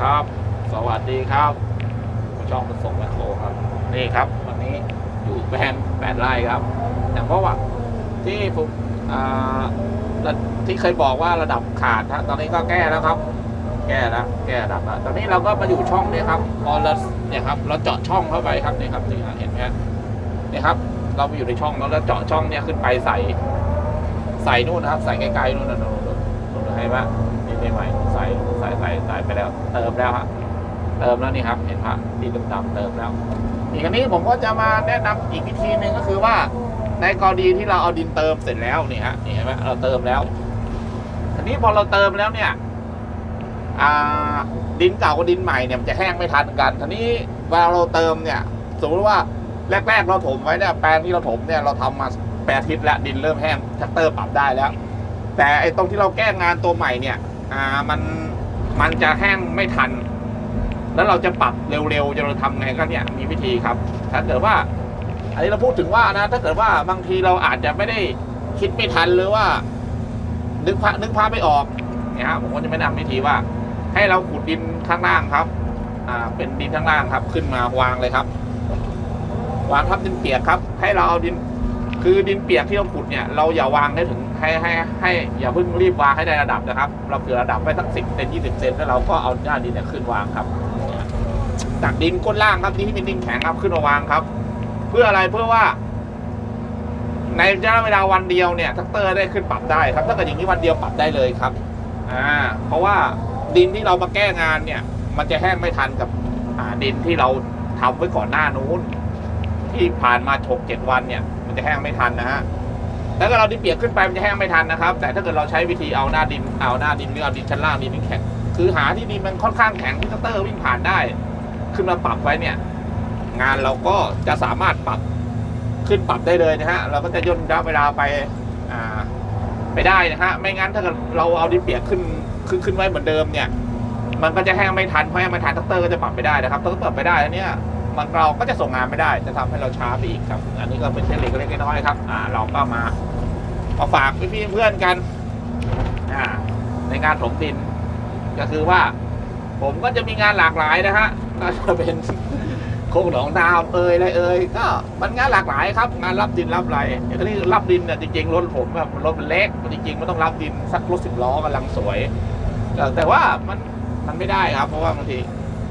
ครับ สวัสดีครับผมช่องขนส่งแมคโครครับ นี่ครับ วันนี้อยู่แบนด์แปดไร่ครับ อย่างเพราะว่าที่ผมอ่าที่เคยบอกว่าระดับขาดนะตอนนี้ก็แก้แล้วครับ แก้แล้วแก้ระดับแล้วตอนนี้เราก็มาอยู่ช่องนี้ครับพอเราเนี่ยครับ เราเจาะช่องเข้าไปครับนี่ครับนี่เห็นไหมฮะเนี่ยครับ เราไปอยู่ในช่องแล้วเราเจาะช่องเนี่ยขึ้นไปใส่ ใส่นู่นนะครับ ใส่ไกลๆนู่นนะนู่นนู่นนู่นเห็นไหมนี่ใหม่ๆใส่ ใส่ใส่ไปแล้ว เติมแล้วฮะเติมแล้วนี่ครับ เห็นพระดีดำๆเติมแล้ว อีกอันนี้ผมก็จะมาแนะนำอีกวิธีหนึ่งก็คือว่า ในกรณีที่เราเอาดินเติมเสร็จแล้วนี่ฮะนี่เห็นไหมเราเติมแล้วทีนี้พอเราเติมแล้วเนี่ยดินเก่ากับดินใหม่เนี่ยมันจะแห้งไม่ทันกันทีนี้เวลาเราเติมเนี่ยสมมติว่าแรก ๆ เราถมไว้เนี่ยแปลงที่เราถมเนี่ยเราทำมาแปดทิตย์แล้วดินเริ่มแห้งแท็กเตอร์ปรับได้แล้ว แต่ไอ้ตรงที่เราแก้งานตัวใหม่เนี่ย อ่ามัน มันจะแห้งไม่ทัน แล้วเราจะปรับเร็วๆจะเราทำไงก็เนี่ยมีวิธีครับ ถ้าเกิดว่า อันนี้เราพูดถึงว่านะ ถ้าเกิดว่าบางทีเราอาจจะไม่ได้คิดไม่ทันหรือว่า นึกภาพนึกภาพไม่ออกเนี่ยฮะผมก็จะแนะนำวิธีว่า ให้เราขุดดินข้างล่างครับ อ่า เป็นดินข้างล่างครับ ขึ้นมาวางเลยครับ วางทับดินเปียกครับ ให้เราเอาดิน คือดินเปียกที่เราขุดเนี่ยเราอย่าวางให้ถึงให้ให้ให้อย่าเพิ่งรีบวางให้ได้ระดับนะครับ เราเผื่อระดับไว้สักสิบเซนยี่สิบเซนแล้วเราก็เอาหน้าดินเนี่ยขึ้นวางครับจากดินก้นล่างครับที่เป็นดินแข็งครับขึ้นมาวางครับ เพื่ออะไรเพื่อว่า ในระยะเวลาวันเดียวเนี่ยทักเตอร์ได้ขึ้นปรับได้ครับถ้าเกิดอย่างนี้วันเดียวปรับได้เลยครับอ่าเพราะว่าดินที่เรามาแก้งานเนี่ย มันจะแห้งไม่ทันกับดินที่เราทำไว้ก่อนหน้านู้น ที่ผ่านมาถกเจ็ดวันเนี่ย มันจะแห้งไม่ทันนะฮะถ้าเกิดเราดินเปียกขึ้นไปมันจะแห้งไม่ทันนะครับ แต่ถ้าเกิดเราใช้วิธีเอาหน้าดินเอาหน้าดินหรือเอาดินชั้นล่างดินที่แข็งคือหาที่ดินมันค่อนข้างแข็งที่ทักเตอร์วิ่งผ่านได้ ขึ้นมาปรับไว้เนี่ย งานเราก็จะสามารถปรับขึ้นปรับได้เลยนะฮะเราก็จะย่นระยะเวลาไปอ่าไปได้นะฮะไม่งั้นถ้าเกิดเราเอาดินเปียกขึ้นขึ้นขึ้นไว้เหมือนเดิมเนี่ย มันก็จะแห้งไม่ทันเพราะแห้งไม่ทันทักเตอร์ก็จะปรับไปได้นะครับถ้าเกิดปรับไปได้แล้วเนี่ย มันเราก็จะส่งงานไม่ได้ จะทำให้เราช้าไปอีกครับ อันนี้ก็เป็นเทคนิคเล็กๆน้อยๆครับอ่าเราก็มามาฝากพี่ๆเพื่อนกันอ่าในงานถมดิน ก็คือว่า ผมก็จะมีงานหลากหลายนะฮะก็จะเป็นโคกหนองนาเอ่ยอะไรเอ่ยก็มันงานหลากหลายครับ งานรับดินรับอะไรอย่างที่รับดินเนี่ยจริงๆรถผมแบบรถมันเล็กจริงๆมันต้องรับดินสักรถสิบล้อกำลังสวย แต่แต่ว่ามันมันไม่ได้ครับ เพราะว่าบางที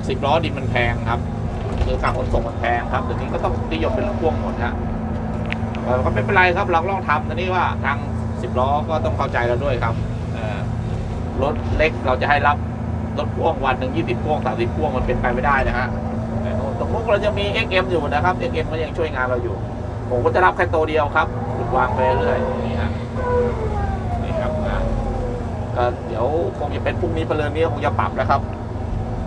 สิบล้อดินมันแพงครับ คือการขนส่งมันแพงครับเดี๋ยวนี้ก็ต้องนิยมเป็นรถพ่วงหมดฮะก็ไม่เป็นไรครับเราลองทำแต่นี่ว่าทางสิบล้อก็ต้องเข้าใจเราด้วยครับรถเล็กเราจะให้รับรถพ่วงวันหนึ่งยี่สิบพ่วงสามสิบพ่วงมันเป็นไปไม่ได้นะฮะแต่โน่นตรงนู้นเราจะมี XM อยู่นะครับ XM มันยังช่วยงานเราอยู่ ผมก็จะรับแค่ตัวเดียวครับขุดวางไปเรื่อยนี่ฮะนี่ครับอะก็เดี๋ยวคงจะเป็นพรุ่งนี้ประเรินนี้คงจะปรับแล้วครับ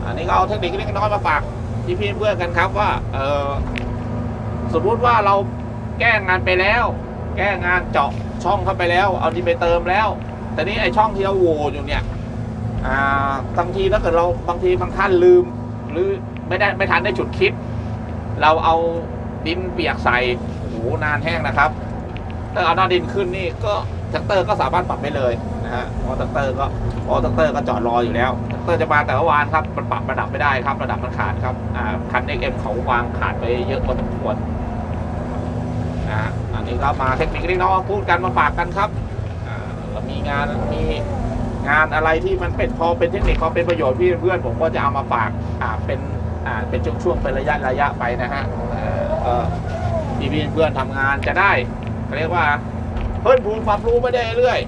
อันนี้ก็เอาเทคนิคเล็กน้อยมาฝาก พี่พี่เพื่อนกันครับว่า เออสมมุติว่าเราแก้งานไปแล้ว แก้งานเจาะช่องเข้าไปแล้ว เอาดินไปเติมแล้ว แต่นี่ไอช่องที่เราโหว่อยู่เนี่ยอ่าบางทีถ้าเกิดเราบางทีบางท่านลืม หรือไม่ได้ไม่ทันได้ฉุดคิด เราเอาดินเปียกใส่โอ้โหนานแห้งนะครับถ้าเอาหน้าดินขึ้นนี่ก็แท็กเตอร์ก็สามารถปรับได้เลยนะฮะเพราะแท็กเตอร์ก็เพราะแท็กเตอร์ก็จอดรออยู่แล้ว เตอร์จะมาแต่ละวานครับมันปรับระดับไม่ได้ครับ ระดับมันขาดครับอ่าคัน XM เขาวางขาดไปเยอะพอสมควรนะฮะอันนี้ก็มาเทคนิคเล็กน้อยพูดกันมาฝากกันครับอ่าเรามีงานมีงานอะไรที่มันเป็นพอเป็นเทคนิคพอเป็นประโยชน์พี่เพื่อนผมก็จะเอามาฝากอ่าเป็นอ่าเป็นช่วงๆเป็นระยะระยะไปนะฮะเออพี่พี่เพื่อนทำงานจะได้เขาเรียกว่าเพิ่มพูนความรู้ไปได้เรื่อย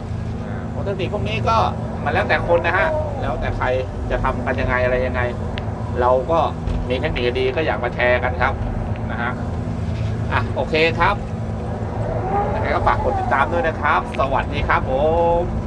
อ่าปกติพวกนี้ก็ มันแล้วแต่คนนะฮะ แล้วแต่ใครจะทำกันยังไงอะไรยังไง เราก็มีเทคนิคดีก็อยากมาแชร์กันครับนะฮะอะโอเคครับยังไงก็ฝากกดติดตามด้วยนะครับ สวัสดีครับผม